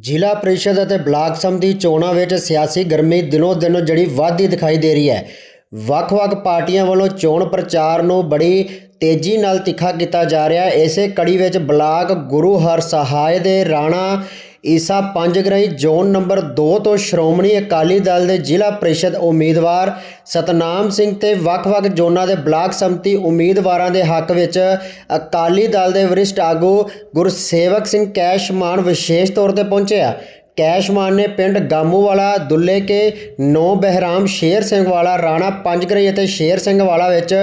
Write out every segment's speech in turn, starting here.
ਜ਼ਿਲ੍ਹਾ ਪ੍ਰੀਸ਼ਦ ਅਤੇ ਬਲਾਕ ਸੰਮਤੀ ਚੋਣਾਂ ਵਿੱਚ ਸਿਆਸੀ ਗਰਮੀ ਦਿਨੋ ਦਿਨ ਜਿਹੜੀ ਵੱਧਦੀ ਦਿਖਾਈ ਦੇ ਰਹੀ ਹੈ। ਵੱਖ-ਵੱਖ ਪਾਰਟੀਆਂ ਵੱਲੋਂ ਚੋਣ ਪ੍ਰਚਾਰ ਨੂੰ ਬੜੀ ਤੇਜ਼ੀ ਨਾਲ ਤਿੱਖਾ ਕੀਤਾ ਜਾ ਰਿਹਾ ਹੈ। ਇਸੇ ਕੜੀ ਵਿੱਚ ਬਲਾਕ ਗੁਰੂ ਹਰ ਸਹਾਇ ਦੇ ਰਾਣਾ ਈਸਾ ਪੰਜਗਰਾਈ ਜ਼ੋਨ ਨੰਬਰ 2 ਤੋਂ ਸ਼੍ਰੋਮਣੀ ਅਕਾਲੀ ਦਲ ਦੇ ਜ਼ਿਲ੍ਹਾ ਪ੍ਰੀਸ਼ਦ ਉਮੀਦਵਾਰ ਸਤਨਾਮ ਸਿੰਘ ਤੇ ਵੱਖ-ਵੱਖ ਜ਼ੋਨਾਂ ਦੇ ਬਲਾਕ ਸੰਮਤੀ ਉਮੀਦਵਾਰਾਂ ਦੇ ਹੱਕ ਵਿੱਚ ਅਕਾਲੀ ਦਲ ਦੇ ਵਰਿਸ਼ਟ ਆਗੂ ਗੁਰਸੇਵਕ ਸਿੰਘ ਕੈਸ਼ ਮਾਨ ਵਿਸ਼ੇਸ਼ ਤੌਰ ਤੇ ਪਹੁੰਚਿਆ। ਕੈਸ਼ਮਾਨ ਨੇ ਪਿੰਡ ਗਾਮੂਵਾਲਾ ਦੁੱਲੇ ਕੇ ਨੌ ਬਹਿਰਾਮ, ਸ਼ੇਰ ਸਿੰਘ ਵਾਲਾ, ਰਾਣਾ ਪੰਜਗਰਾਈ ਅਤੇ ਸ਼ੇਰ ਸਿੰਘ ਵਾਲਾ ਵਿੱਚ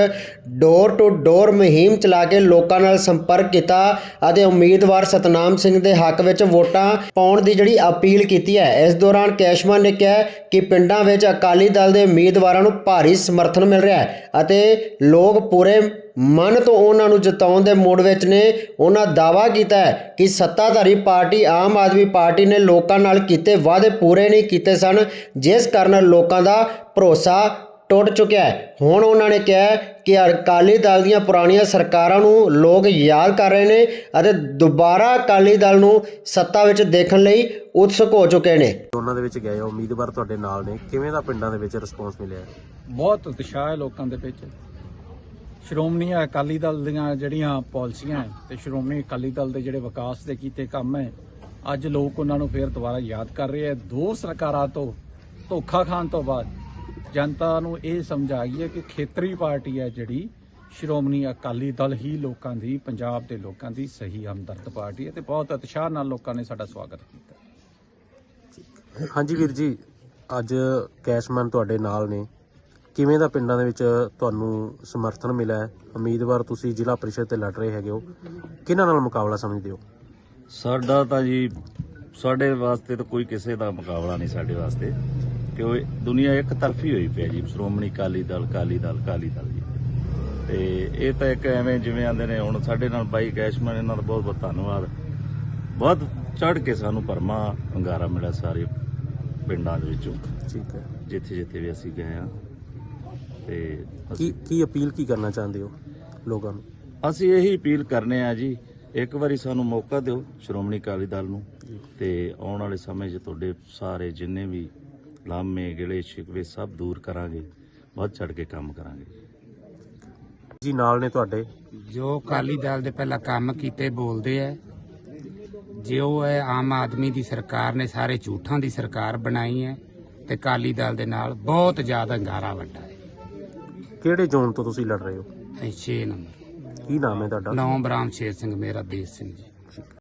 ਡੋਰ ਟੂ ਡੋਰ ਮੁਹਿੰਮ ਚਲਾ ਕੇ ਲੋਕਾਂ ਨਾਲ ਸੰਪਰਕ ਕੀਤਾ ਅਤੇ ਉਮੀਦਵਾਰ ਸਤਨਾਮ ਸਿੰਘ ਦੇ ਹੱਕ ਵਿੱਚ ਵੋਟਾਂ ਪਾਉਣ ਦੀ ਜਿਹੜੀ ਅਪੀਲ ਕੀਤੀ ਹੈ। ਇਸ ਦੌਰਾਨ ਕੈਸ਼ਮਾਨ ਨੇ ਕਿਹਾ ਕਿ ਪਿੰਡਾਂ ਵਿੱਚ ਅਕਾਲੀ ਦਲ ਦੇ ਉਮੀਦਵਾਰਾਂ ਨੂੰ ਭਾਰੀ ਸਮਰਥਨ ਮਿਲ ਰਿਹਾ ਹੈ ਅਤੇ ਲੋਕ ਪੂਰੇ ਮਨ ਤੋਂ ਉਹਨਾਂ ਨੂੰ ਜਿਤਾਉਣ ਦੇ ਮੂਡ ਵਿੱਚ ਨੇ ਉਹਨਾਂ ਦਾਵਾ ਕੀਤਾ ਹੈ ਕਿ ਸੱਤਾਧਾਰੀ ਪਾਰਟੀ ਆਮ ਆਦਮੀ ਪਾਰਟੀ ਨੇ ਲੋਕਾਂ ਨਾਲ ਕੀਤੇ ਵਾਅਦੇ ਪੂਰੇ ਨਹੀਂ ਕੀਤੇ ਸਨ ਜਿਸ ਕਾਰਨ ਲੋਕਾਂ ਦਾ ਭਰੋਸਾ ਟੁੱਟ ਚੁੱਕਿਆ ਹੈ। ਹੁਣ ਉਹਨਾਂ ਨੇ ਕਿਹਾ ਕਿ ਅਕਾਲੀ ਦਲ ਦੀਆਂ ਪੁਰਾਣੀਆਂ ਸਰਕਾਰਾਂ ਨੂੰ ਲੋਕ ਯਾਦ ਕਰ ਰਹੇ ਨੇ ਅਤੇ ਦੁਬਾਰਾ ਅਕਾਲੀ ਦਲ ਨੂੰ ਸੱਤਾ ਵਿੱਚ ਦੇਖਣ ਲਈ ਉਤਸੁਕ ਹੋ ਚੁੱਕੇ ਨੇ। ਉਹਨਾਂ ਦੇ ਵਿੱਚ ਗਏ ਹੋ ਉਮੀਦਵਾਰ ਤੁਹਾਡੇ ਨਾਲ ਨੇ। ਕਿਵੇਂ ਦਾ ਪਿੰਡਾਂ ਦੇ ਵਿੱਚ ਰਿਸਪੌਂਸ ਮਿਲਿਆ? ਬਹੁਤ ਉਤਸ਼ਾਹ ਹੈ ਲੋਕਾਂ ਦੇ ਵਿੱਚ। ਸ਼੍ਰੋਮਣੀ ਅਕਾਲੀ ਦਲ ਦੀਆਂ ਜਿਹੜੀਆਂ ਪਾਲਿਸੀਆਂ ਤੇ ਸ਼੍ਰੋਮਣੀ ਅਕਾਲੀ ਦਲ ਦੇ ਜਿਹੜੇ ਵਿਕਾਸ ਦੇ ਕੀਤੇ ਕੰਮ ਹੈ, ਅੱਜ ਲੋਕ ਉਹਨਾਂ ਨੂੰ ਫੇਰ ਦੁਬਾਰਾ ਯਾਦ ਕਰ ਰਹੇ ਹੈ। ਦੋ ਸਰਕਾਰਾਂ ਤੋਂ ਧੋਖਾ ਖਾਣ ਤੋਂ ਬਾਅਦ ਜਨਤਾ ਨੂੰ ਇਹ ਸਮਝ ਆ ਗਈ ਹੈ ਕਿ ਖੇਤਰੀ ਪਾਰਟੀ ਹੈ ਜਿਹੜੀ ਸ਼੍ਰੋਮਣੀ ਅਕਾਲੀ ਦਲ ਹੀ ਲੋਕਾਂ ਦੀ, ਪੰਜਾਬ ਦੇ ਲੋਕਾਂ ਦੀ ਸਹੀ ਹਮਦਰਦ ਪਾਰਟੀ ਹੈ ਤੇ ਬਹੁਤ ਉਤਸ਼ਾਹ ਨਾਲ ਲੋਕਾਂ ਨੇ ਸਾਡਾ ਸਵਾਗਤ ਕੀਤਾ। ਹਾਂਜੀ ਵੀਰ ਜੀ, ਅੱਜ ਕੈਸਮਨ ਤੁਹਾਡੇ ਨਾਲ ਨੇ। ਕਿਵੇਂ ਦਾ ਪਿੰਡਾਂ ਦੇ ਵਿੱਚ ਤੁਹਾਨੂੰ ਸਮਰਥਨ ਮਿਲਿਆ ਹੈ? ਉਮੀਦਵਾਰ ਤੁਸੀਂ ਜ਼ਿਲ੍ਹਾ ਪ੍ਰੀਸ਼ਦ ਤੇ ਲੜ ਰਹੇ ਹੈਗੇ ਹੋ। ਕਿਹਨਾਂ ਨਾਲ ਮੁਕਾਬਲਾ ਸਮਝਦੇ ਹੋ? ਸਾਡਾ ਤਾਂ ਜੀ ਸਾਡੇ ਵਾਸਤੇ ਤਾਂ ਕੋਈ ਕਿਸੇ ਦਾ ਮੁਕਾਬਲਾ ਨਹੀਂ ਸਾਡੇ ਵਾਸਤੇ। ਕਿਉਂ ਦੁਨੀਆ ਇੱਕ ਤਰਫੀ ਹੋਈ ਪਈ ਹੈ ਜੀ ਸ਼੍ਰੋਮਣੀ ਅਕਾਲੀ ਦਲ ਅਕਾਲੀ ਦਲ ਅਕਾਲੀ ਦਲ ਜੀ। ਤੇ ਇਹ ਤਾਂ ਇੱਕ ਐਵੇਂ ਜਿਵੇਂ ਆਂਦੇ ਨੇ ਹੁਣ ਸਾਡੇ ਨਾਲ ਬਾਈ ਕੈਸ਼ਮਨ ਇਹਨਾਂ ਦਾ ਬਹੁਤ ਬਹੁਤ ਧੰਨਵਾਦ। ਬਹੁਤ ਚੜ ਕੇ ਸਾਨੂੰ ਪਰਮਾ ਅੰਗਾਰਾ ਮਿਲਿਆ ਸਾਰੇ ਪਿੰਡਾਂ ਦੇ ਵਿੱਚੋਂ। ਠੀਕ ਹੈ। ਜਿੱਥੇ ਜਿੱਥੇ ਵੀ ਅਸੀਂ ਗਏ ਆ ਤੇ ਕੀ ਅਸੀਂ ਕੀ ਅਪੀਲ ਕੀ ਕਰਨਾ ਚਾਹੁੰਦੇ ਹੋ ਲੋਕਾਂ ਨੂੰ? ਅਸੀਂ ਇਹੀ ਅਪੀਲ ਕਰਨੇ ਆ ਜੀ ਇੱਕ ਵਾਰੀ ਸਾਨੂੰ ਮੌਕਾ ਦਿਓ ਸ਼੍ਰੋਮਣੀ ਅਕਾਲੀ ਦਲ ਨੂੰ ਤੇ ਆਉਣ ਵਾਲੇ ਸਮੇਂ 'ਚ ਤੁਹਾਡੇ ਸਾਰੇ ਜਿੰਨੇ ਵੀ ਲਾਮੇ ਗਿਲੇ ਸ਼ਿਕਵੇ ਸਭ ਦੂਰ ਕਰਾਂਗੇ ਵੱਧ ਚੜ ਕੇ ਕੰਮ ਕਰਾਂਗੇ। ਜੀ ਨਾਲ ਨੇ ਤੁਹਾਡੇ? ਜੋ ਅਕਾਲੀ ਦਲ ਦੇ ਪਹਿਲਾਂ ਕੰਮ ਕੀਤੇ ਬੋਲਦੇ ਐ ਜੋ ਹੈ ਆਮ ਆਦਮੀ ਦੀ ਸਰਕਾਰ ਨੇ ਸਾਰੇ ਝੂਠਾਂ ਦੀ ਸਰਕਾਰ ਬਣਾਈ ਹੈ ਤੇ ਅਕਾਲੀ ਦਲ ਦੇ ਨਾਲ ਬਹੁਤ ਜ਼ਿਆਦਾ ਹੰਗਾਰਾ ਵੱਡਾ ਹੈ। ਕਿਹੜੇ ਜ਼ੋਨ ਤੋਂ ਤੁਸੀਂ ਲੜ ਰਹੇ ਹੋ? ਇਹ 6 ਨੰਬਰ। ਕੀ ਨਾਮ ਹੈ ਤੁਹਾਡਾ? ਨੌਂ ਬਰਾਮ ਸ਼ੇਰ ਸਿੰਘ ਮੇਰਾ ਦੇਸ਼ ਸਿੰਘ ਜੀ।